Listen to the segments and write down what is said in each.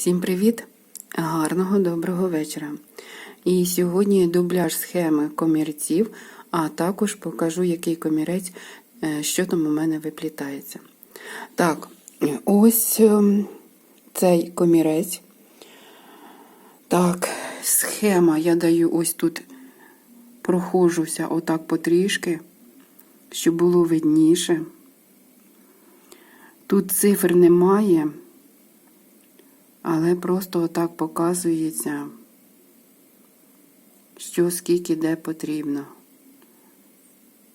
Всім привіт! Гарного доброго вечора. І сьогодні дубляж схеми комірців, а також покажу, який комірець, е, що там у мене виплітається. Так, ось ем, цей комірець. Так, схема я даю ось тут, прохожуся отак потрішки, щоб було видніше. Тут цифр немає. Але просто отак показується, що скільки де потрібно.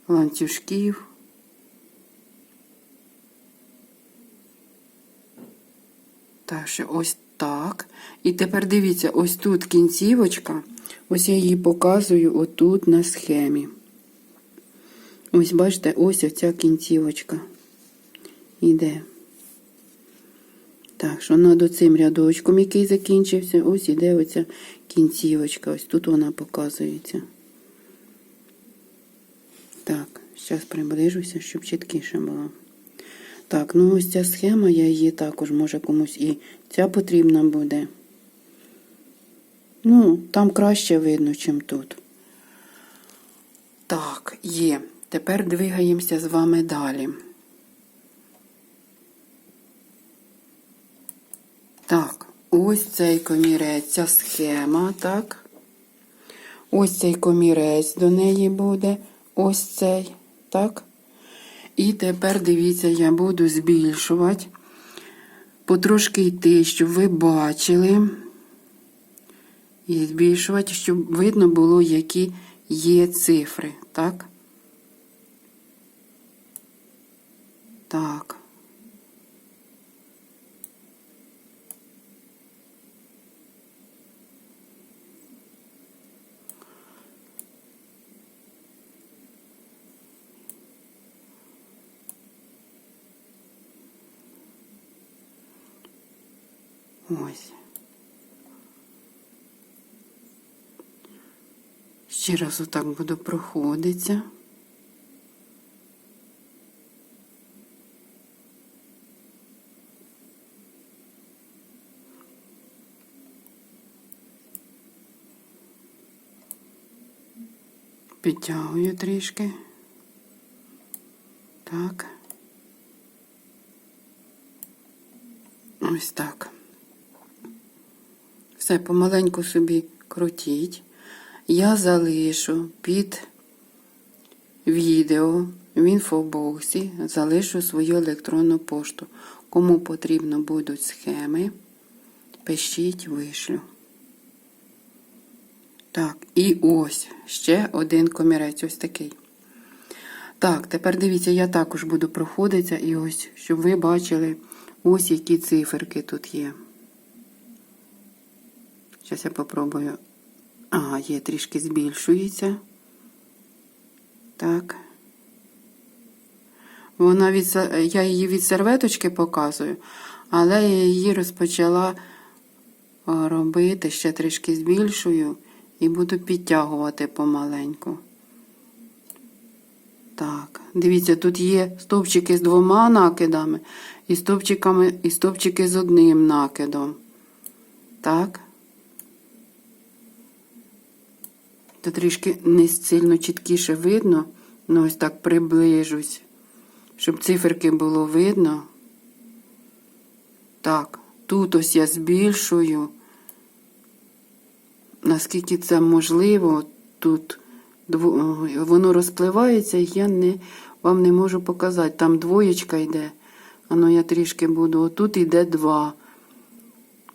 Ланцюжків. Так, що ось так. І тепер дивіться, ось тут кінцівочка. Ось я її показую отут на схемі. Ось бачите, ось оця кінцівочка. Іде. Так, що над цим рядочком, який закінчився, ось іде оця кінцівочка. Ось тут вона показується. Так, зараз приближуся, щоб чіткіше було. Так, ну ось ця схема, я її також, може комусь і ця потрібна буде. Ну, там краще видно, ніж тут. Так, є. Тепер двигаємося з вами далі. Так, ось цей комірець, ця схема, так. Ось цей комірець до неї буде. Ось цей, так. І тепер дивіться, я буду збільшувати, потрошки йти, щоб ви бачили. І збільшувати, щоб видно було, які є цифри, так? Так. Ось. Ще раз отак буду проходитися. Підтягую трішки. Так. Ось так. Все, помаленьку собі крутіть. Я залишу під відео в інфобоксі, залишу свою електронну пошту. Кому потрібно будуть схеми, пишіть, вишлю. Так, і ось ще один комірець, ось такий. Так, тепер дивіться, я також буду проходитися і ось, щоб ви бачили, ось які циферки тут є. Зараз я попробую. Ага, є, трішки збільшується. Так. Вона від, я її від серветочки показую, але я її розпочала робити, ще трішки збільшую і буду підтягувати помаленьку. Так, дивіться, тут є стовпчики з двома накидами і і стовпчики з одним накидом. Так. Та трішки не сильно чіткіше видно, ну ось так приближусь, щоб циферки було видно. Так, тут ось я збільшую. Наскільки це можливо, тут воно розпливається, я не, вам не можу показати. Там двоєчка йде. Ано я трішки буду. Отут йде два.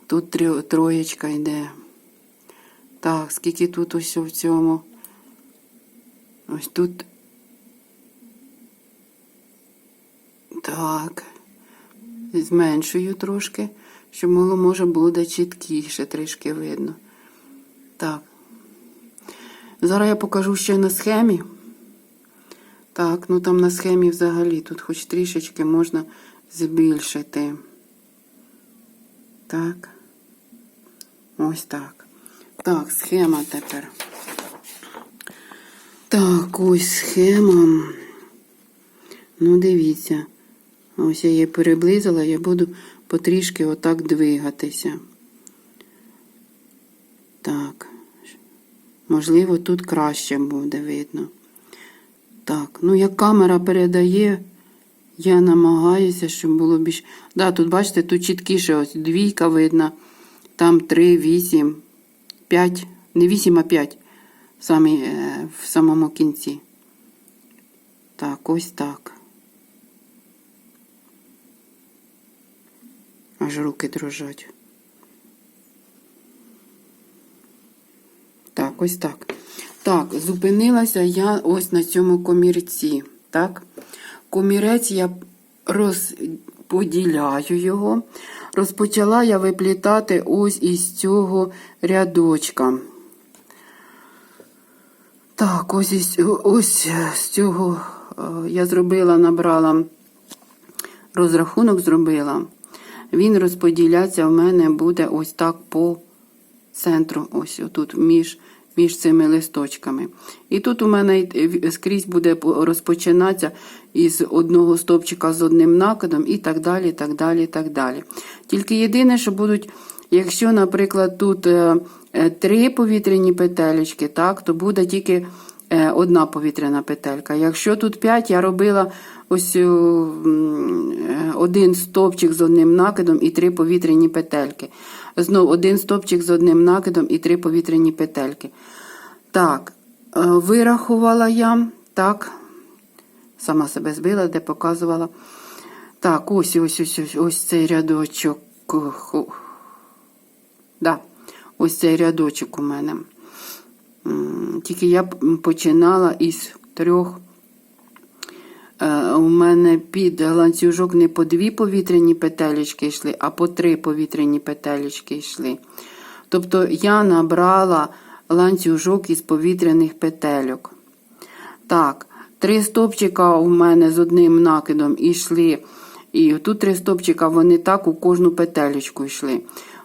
Тут троєчка йде. Так, скільки тут ось в цьому. Ось тут. Так. Зменшую трошки, щоб було, може, буде чіткіше, трішки видно. Так. Зараз я покажу ще на схемі. Так, ну там на схемі взагалі тут хоч трішечки можна збільшити. Так. Ось так. Так, схема тепер. Так, ось схема. Ну, дивіться. Ось я її приблизила, я буду потрішки отак двигатися. Так. Можливо, тут краще буде видно. Так, ну як камера передає, я намагаюся, щоб було більш. Да, тут, бачите, тут чіткіше ось двійка видна, там 3, 8, 5, не 8, а 5 самі, е, в самому кінці. Так, ось так. Аж руки дрожать. Так, ось так. Так, зупинилася я ось на цьому комірці. Так? Комірець я розподіляю його. Розпочала я виплітати ось із цього рядочка. Так, ось із, ось з цього е, я зробила, набрала розрахунок зробила. Він розподіляться в мене буде ось так по центру, ось отут між, між цими листочками. І тут у мене скрізь буде розпочинатися із одного стовпчика з одним накидом і так далі, так далі, так далі. Тільки єдине, що будуть, якщо, наприклад, тут е, е, три повітряні петелечки, так, то буде тільки е, одна повітряна петелька. Якщо тут п'ять, я робила ось е, е, один стовпчик з одним накидом і три повітряні петельки. Знов один стовпчик з одним накидом і три повітряні петельки. Так, е, вирахувала я, так, сама себе збила, де показувала. Так, ось ось ось ось, ось цей рядочок. Да, ось цей рядочок у мене. Тільки я починала із трьох. Е, У мене під ланцюжок не по дві повітряні петелечки йшли, а по три повітряні петелечки йшли. Тобто я набрала ланцюжок із повітряних петельок. Так, три стопчика у мене з одним накидом йшли. І тут три стопчика, вони так у кожну петелечку йшли.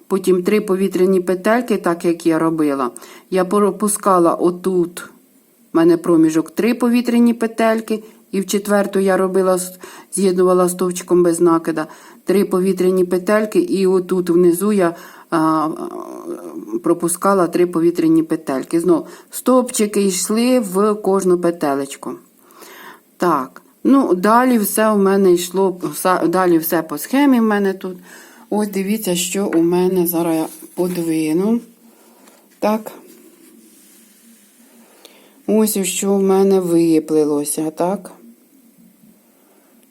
Потім три повітряні петельки, так як я робила, я пропускала отут. У мене проміжок три повітряні петельки, і в четверту я робила, з'єднувала стовпчиком без накида. Три повітряні петельки, і отут внизу я а, пропускала три повітряні петельки. Знов стовпчики йшли в кожну петелечку. Так, ну далі все у мене йшло, далі все по схемі в мене тут. Ось дивіться, що у мене зараз я подвину. Так. Ось що в мене виплилося, так?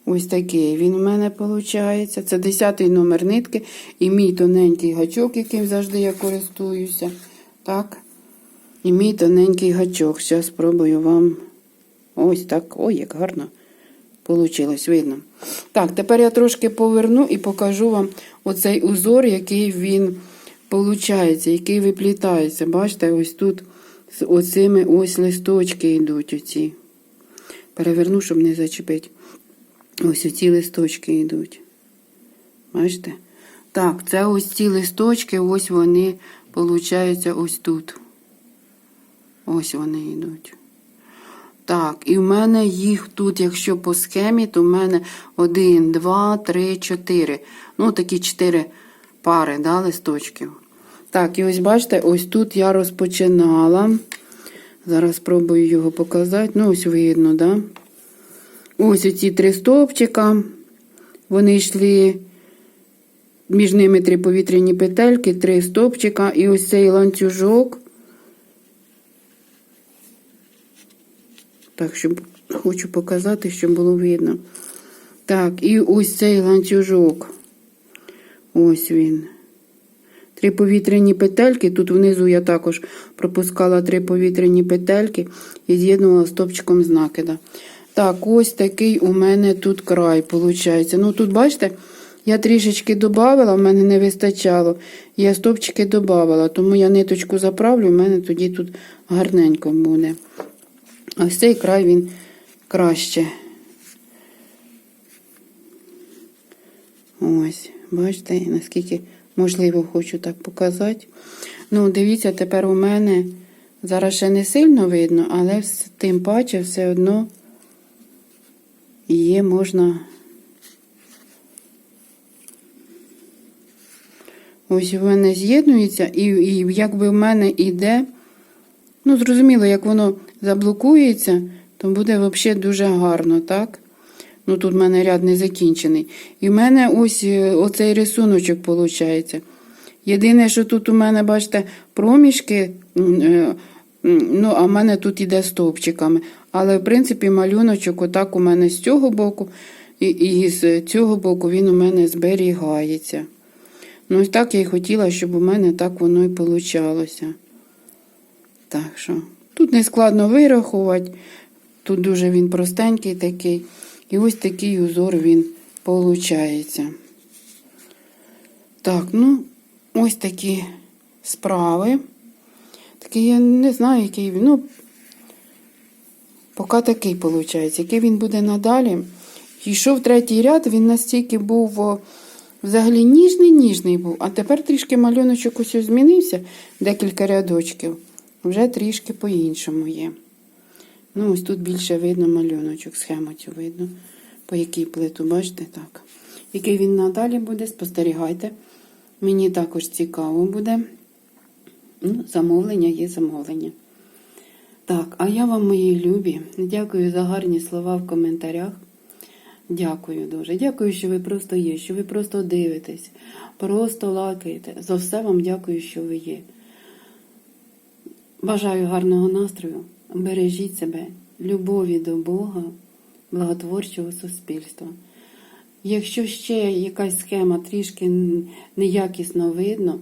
Ось такий він у мене виходить. Це 10 номер нитки і мій тоненький гачок, яким завжди я користуюся. Так. І мій тоненький гачок. Зараз спробую вам. Ось так. Ой, як гарно получилось, видно. Так, тепер я трошки поверну і покажу вам оцей узор, який він получається, який виплітається. Бачите, ось тут з оцими ось листочки йдуть оці. Переверну, щоб не зачепити. Ось оці листочки йдуть. Бачите? Так, це ось ці листочки, ось вони, виходить, ось тут. Ось вони йдуть. Так, і в мене їх тут, якщо по схемі, то в мене 1, 2, 3, 4. Ну, такі 4 пари да, листочків. Так, і ось бачите, ось тут я розпочинала. Зараз спробую його показати. Ну, ось видно, да? Ось оці три стовпчика. Вони йшли, між ними три повітряні петельки, три стовпчика, і ось цей ланцюжок. Так, щоб хочу показати, щоб було видно. Так, і ось цей ланцюжок. Ось він. Три повітряні петельки. Тут внизу я також пропускала три повітряні петельки і з'єднувала стопчиком з накида. Так, ось такий у мене тут край, виходить. Ну, тут, бачите, я трішечки додавала, в мене не вистачало. Я стопчики додавала, тому я ниточку заправлю, в мене тоді тут гарненько буде. Ось цей край він краще. Ось, бачите, наскільки можливо хочу так показати. Ну, дивіться, тепер у мене зараз ще не сильно видно, але тим паче все одно є, можна. Ось в мене з'єднується, і, і якби в мене іде. Ну, зрозуміло, як воно заблокується, то буде взагалі дуже гарно, так? Ну, тут в мене ряд не закінчений. І в мене ось е, оцей рисуночок виходить. Єдине, що тут у мене, бачите, проміжки, е, ну, а в мене тут іде стовпчиками. Але, в принципі, малюночок отак у мене з цього боку, і, і з цього боку він у мене зберігається. Ну, ось так я й хотіла, щоб у мене так воно і получалося. Так що, тут не складно вирахувати, тут дуже він простенький такий. І ось такий узор він виходить. Так, ну, ось такі справи. Такий я не знаю, який він. Ну, поки такий виходить. Який він буде надалі. Йшов третій ряд, він настільки був взагалі ніжний-ніжний був, а тепер трішки малюночок ось змінився, декілька рядочків. Вже трішки по-іншому є. Ну, ось тут більше видно малюночок, схему цю видно, по якій плиту, бачите, так. Який він надалі буде, спостерігайте. Мені також цікаво буде. Ну, замовлення є замовлення. Так, а я вам, мої любі, дякую за гарні слова в коментарях. Дякую дуже. Дякую, що ви просто є, що ви просто дивитесь, просто лайкаєте. За все вам дякую, що ви є. Бажаю гарного настрою, бережіть себе, любові до Бога, благотворчого суспільства. Якщо ще якась схема трішки неякісно видно,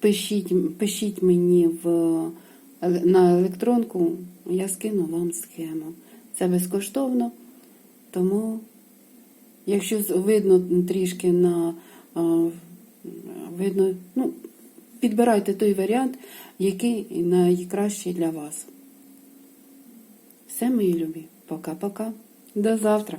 впишіть, пишіть мені в, на електронку, я скину вам схему. Це безкоштовно, тому, якщо видно трішки на видно, ну, підбирайте той варіант, який найкращий для вас. Все, мої любі. Пока-пока. До завтра.